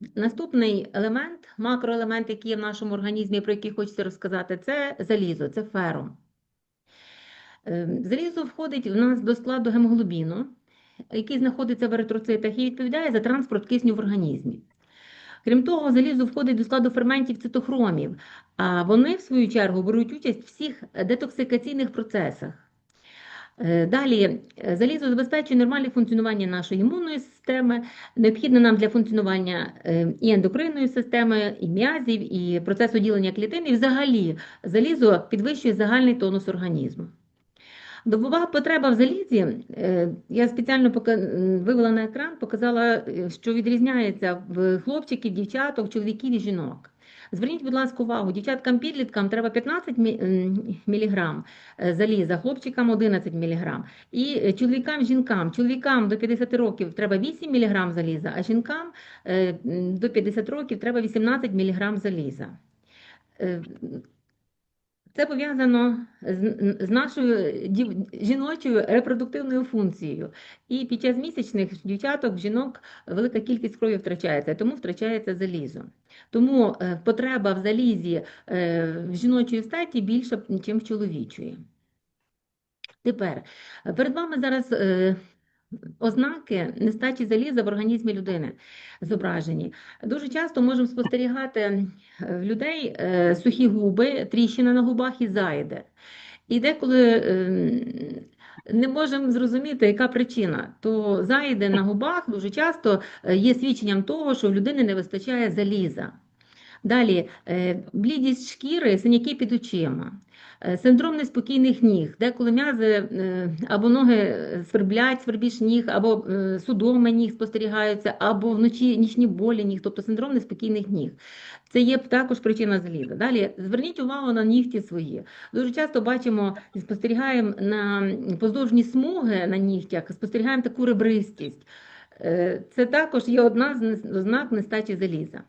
Наступний елемент, макроелемент, який є в нашому організмі, про який хочеться розказати, це залізо, це ферум. Е, Залізо входить у нас до складу гемоглобіну, який знаходиться в еритроцитах і відповідає за транспорт кисню в організмі. Крім того, залізо входить до складу ферментів цитохромів, а вони, в свою чергу, беруть участь в всіх детоксикаційних процесах. Е, Далі, е, залізо забезпечує нормальне функціонування нашої імунної системи, необхідне нам для функціонування е, і ендокринної системи, і м'язів, і процесу ділення клітин. І взагалі залізо підвищує загальний тонус організму. Добова потреба в залізі, я спеціально вивела на екран, показала, що відрізняється в хлопчиків, дівчаток, чоловіків і жінок. Зверніть, будь ласка, увагу, дівчаткам-підліткам треба 15 мг е, заліза, хлопчикам 11 міліграм. І е, чоловікам, жінкам, чоловікам до 50 років треба 8 мг заліза, а жінкам е, до 50 років треба 18 мг заліза. Це пов'язано з, нашою жіночою репродуктивною функцією. І під час місячних дівчаток, жінок велика кількість крові втрачається, тому втрачається залізо. Тому е, потреба в залізі е, в жіночої статі більша, ніж в чоловічої. Тепер перед вами зараз е, ознаки нестачі заліза в організмі людини зображені. Дуже часто можемо спостерігати е, в людей е, сухі губи, тріщина на губах і заїде. І деколи ем, не можемо зрозуміти, яка причина. То заїди на губах дуже часто е, є свідченням того, що в людини не вистачає заліза. Далі е, блідість шкіри, синяки під очима, е, синдром неспокійних ніг, деколи м'язи е, або ноги сверблять, свербіж ніг, або судоми ніг спостерігаються, або вночі нічні болі ніг, тобто синдром неспокійних ніг. Це є також причина заліза. Далі зверніть увагу на нігті свої. Дуже часто бачимо спостерігаємо на поздовжні смуги на нігтях, спостерігаємо таку ребристість. Це також є одна з ознак нестачі заліза.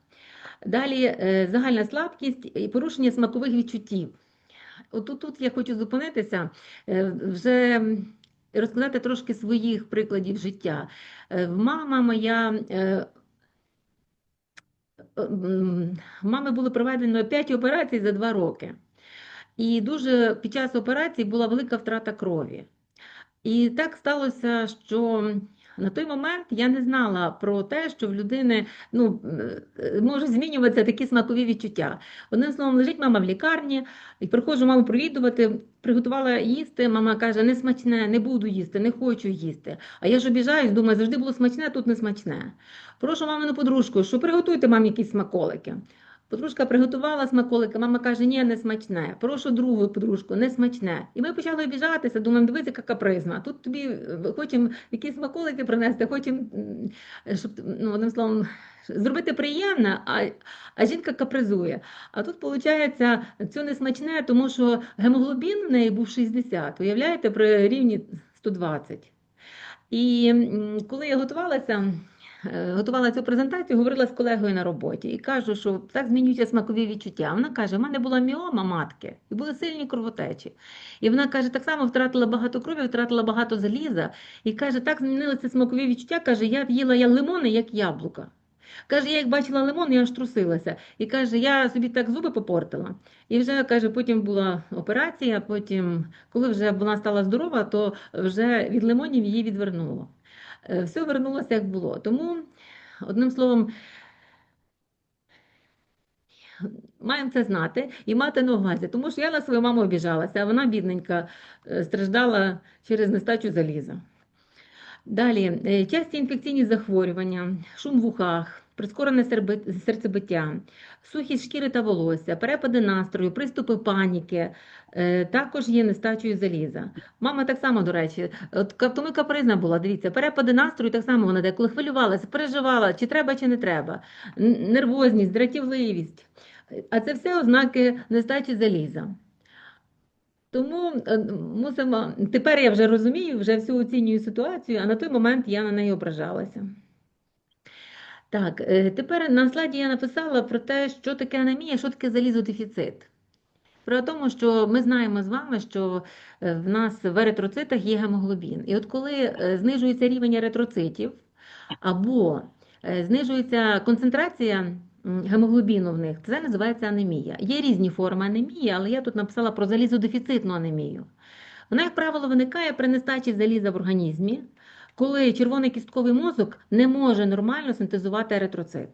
Далі е, загальна слабкість і порушення смакових відчуттів. Отут тут я хочу зупинитися, е, вже розказати трошки своїх прикладів життя. Е, Мама моя. Мами було проведено 5 операцій за 2 роки. І дуже під час операції була велика втрата крові. І так сталося, що на той момент я не знала про те, що в людини ну, е, можуть змінюватися такі смакові відчуття. Одним словом, лежить мама в лікарні, і приходжу маму провідувати, приготувала їсти. Мама каже: не смачне, не буду їсти, не хочу їсти. А я ж обіжаюсь, думаю, завжди було смачне, тут не смачне. Прошу мамину подружку, що приготуйте мамі якісь смаколики. Подружка приготувала смаколики, мама каже, ні, не смачне. Прошу другу подружку, не смачне. І ми почали обіжатися, думаємо, дивись, яка капризна. Тут тобі е, хочемо якісь смаколики принести, хочемо, щоб, ну, одним словом, зробити приємне, а, а жінка капризує. А тут, виходить, це не смачне, тому що гемоглобін в неї був 60, уявляєте, при рівні 120. І коли я готувалася, готувала цю презентацію, говорила з колегою на роботі і кажу, що так змінюються смакові відчуття. Вона каже: в мене була міома матки і були сильні кровотечі. І вона каже, так само втратила багато крові, втратила багато заліза. І каже, так змінилися смакові відчуття. Каже, я в'їла я лимони, як яблука. Каже, я як бачила лимон, я аж трусилася. І каже, я собі так зуби попортила. І вже каже, потім була операція. Потім, коли вже вона стала здорова, то вже від лимонів її відвернуло. Е, Все вернулося як було. Тому, одним словом, маємо це знати і мати на увазі. Тому що я на свою маму обіжалася, а вона, бідненька, е, страждала через нестачу заліза. Далі, е, часті інфекційні захворювання, шум в ухах, прискорене серцебиття, сухість шкіри та волосся, перепади настрою, приступи паніки, е, також є нестачею заліза. Мама так само, до речі, от тому капризна була, дивіться, перепади настрою так само вона деколи хвилювалася, переживала, чи треба, чи не треба, нервозність, дратівливість. А це все ознаки нестачі заліза. Тому е, мусимо, тепер я вже розумію, вже всю оцінюю ситуацію, а на той момент я на неї ображалася. Так, е, тепер на слайді я написала про те, що таке анемія, що таке залізодефіцит. Про тому, що ми знаємо з вами, що е, в нас в еритроцитах є гемоглобін. І от коли е, знижується рівень еритроцитів, або знижується концентрація гемоглобіну в них. Це називається анемія. Є різні форми анемії, але я тут написала про залізодефіцитну анемію. Вона, як правило, виникає при нестачі заліза в організмі, коли червоний кістковий мозок не може нормально синтезувати еритроцит.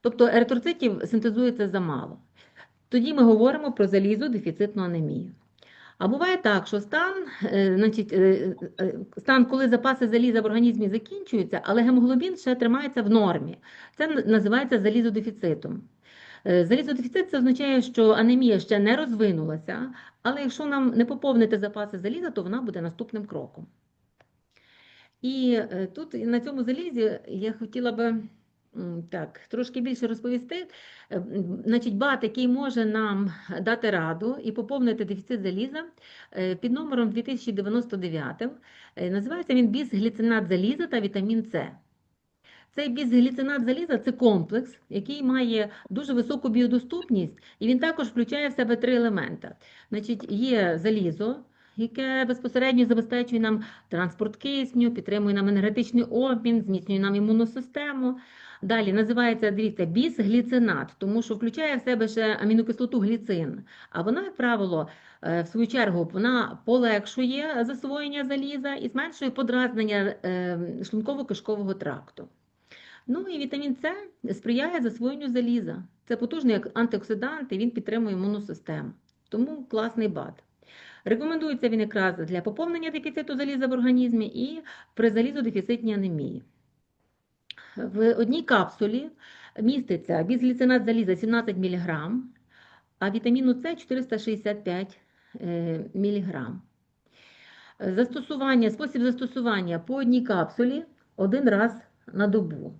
Тобто еритроцитів синтезується замало. Тоді ми говоримо про залізодефіцитну анемію. А буває так, що стан, е, значить, е, е, стан, коли запаси заліза в організмі закінчуються, але гемоглобін ще тримається в нормі. Це називається залізодефіцитом. Залізодефіцит це означає, що анемія ще не розвинулася, але якщо нам не поповнити запаси заліза, то вона буде наступним кроком. І е, тут на цьому залізі я хотіла би так, трошки більше розповісти. Е, Значить, БАТ, який може нам дати раду і поповнити дефіцит заліза е, під номером 2099, е, називається він бісгліцинат заліза та вітамін С. Цей бісгліцинат заліза це комплекс, який має дуже високу біодоступність, і він також включає в себе три елемента. Значить, є залізо, яке безпосередньо забезпечує нам транспорт кисню, підтримує нам енергетичний обмін, зміцнює нам імунну систему. Далі називається, дивіться, бісгліцинат, тому що включає в себе ще амінокислоту гліцин. А вона, як правило, е, в свою чергу, вона полегшує засвоєння заліза і зменшує подразнення е, шлунково-кишкового тракту. Ну і вітамін С сприяє засвоєнню заліза. Це потужний антиоксидант, і він підтримує імунну систему. Тому класний БАД. Рекомендується він якраз для поповнення дефіциту заліза в організмі і при залізодефіцитній анемії. В одній капсулі міститься бізгліцинат заліза 17 мг, а вітаміну С 465 мг. Застосування, спосіб застосування по одній капсулі один раз на добу.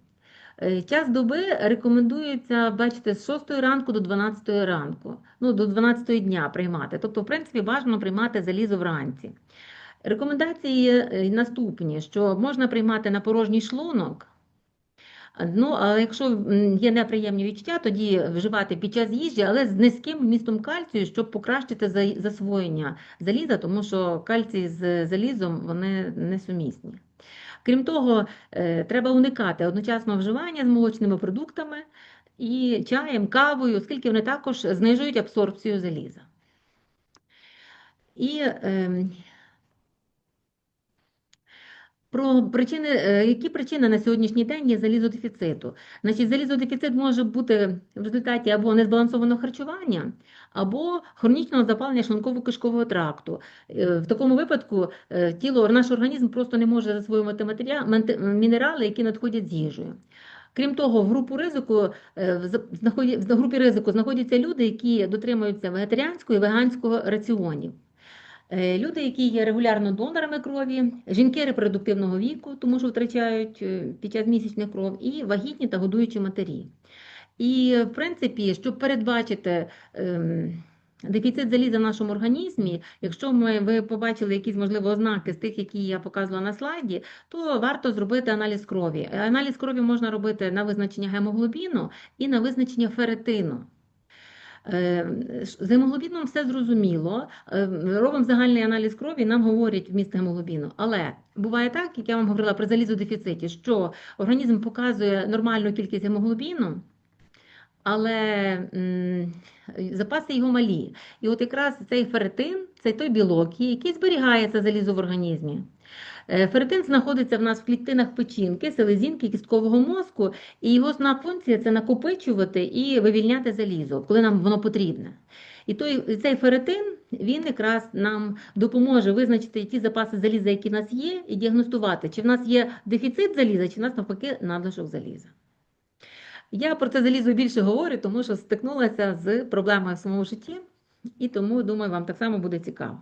Е, Час доби рекомендується, бачите, з 6 ранку до 12 ранку, ну, до 12 дня приймати. Тобто, в принципі, бажано приймати залізо вранці. Рекомендації е, наступні, що можна приймати на порожній шлунок. Ну, але якщо є неприємні відчуття, тоді вживати під час їжі, але з низьким вмістом кальцію, щоб покращити засвоєння заліза, тому що кальцій з залізом вони несумісні. Крім того, е, треба уникати одночасного вживання з молочними продуктами і чаєм, кавою, оскільки вони також знижують абсорбцію заліза. І ем, про причини, е, які причини на сьогоднішній день є залізодефіциту? Значить, залізодефіцит може бути в результаті або незбалансованого харчування, або хронічного запалення шлунково-кишкового тракту. Е, В такому випадку е, тіло, наш організм просто не може засвоювати мінерали, які надходять з їжею. Крім того, в групу ризику в групі ризику знаходяться люди, які дотримуються вегетаріанського і веганського раціонів. Е, Люди, які є регулярно донорами крові, жінки репродуктивного віку, тому що втрачають е, під час місячних кров, і вагітні та годуючі матері. І, в принципі, щоб передбачити ем, дефіцит заліза в нашому організмі, якщо ми, ви побачили якісь, можливо, ознаки з тих, які я показувала на слайді, то варто зробити аналіз крові. Аналіз крові можна робити на визначення гемоглобіну і на визначення ферритину. Е, З гемоглобіном все зрозуміло. Е, Робимо загальний аналіз крові, нам говорять вміст гемоглобіну. Але буває так, як я вам говорила при залізодефіциті, що організм показує нормальну кількість гемоглобіну, але запаси його малі. І от якраз цей ферритин, це той білок, який зберігає це залізо в організмі. Е, Ферритин знаходиться в нас в клітинах печінки, селезінки, кісткового мозку, і його основна функція це накопичувати і вивільняти залізо, коли нам воно потрібне. І той, цей ферритин, він якраз нам допоможе визначити ті запаси заліза, які в нас є, і діагностувати, чи в нас є дефіцит заліза, чи в нас навпаки надлишок заліза. Я про це залізо більше говорю, тому що стикнулася з проблемою в своєму житті, і тому, думаю, вам так само буде цікаво.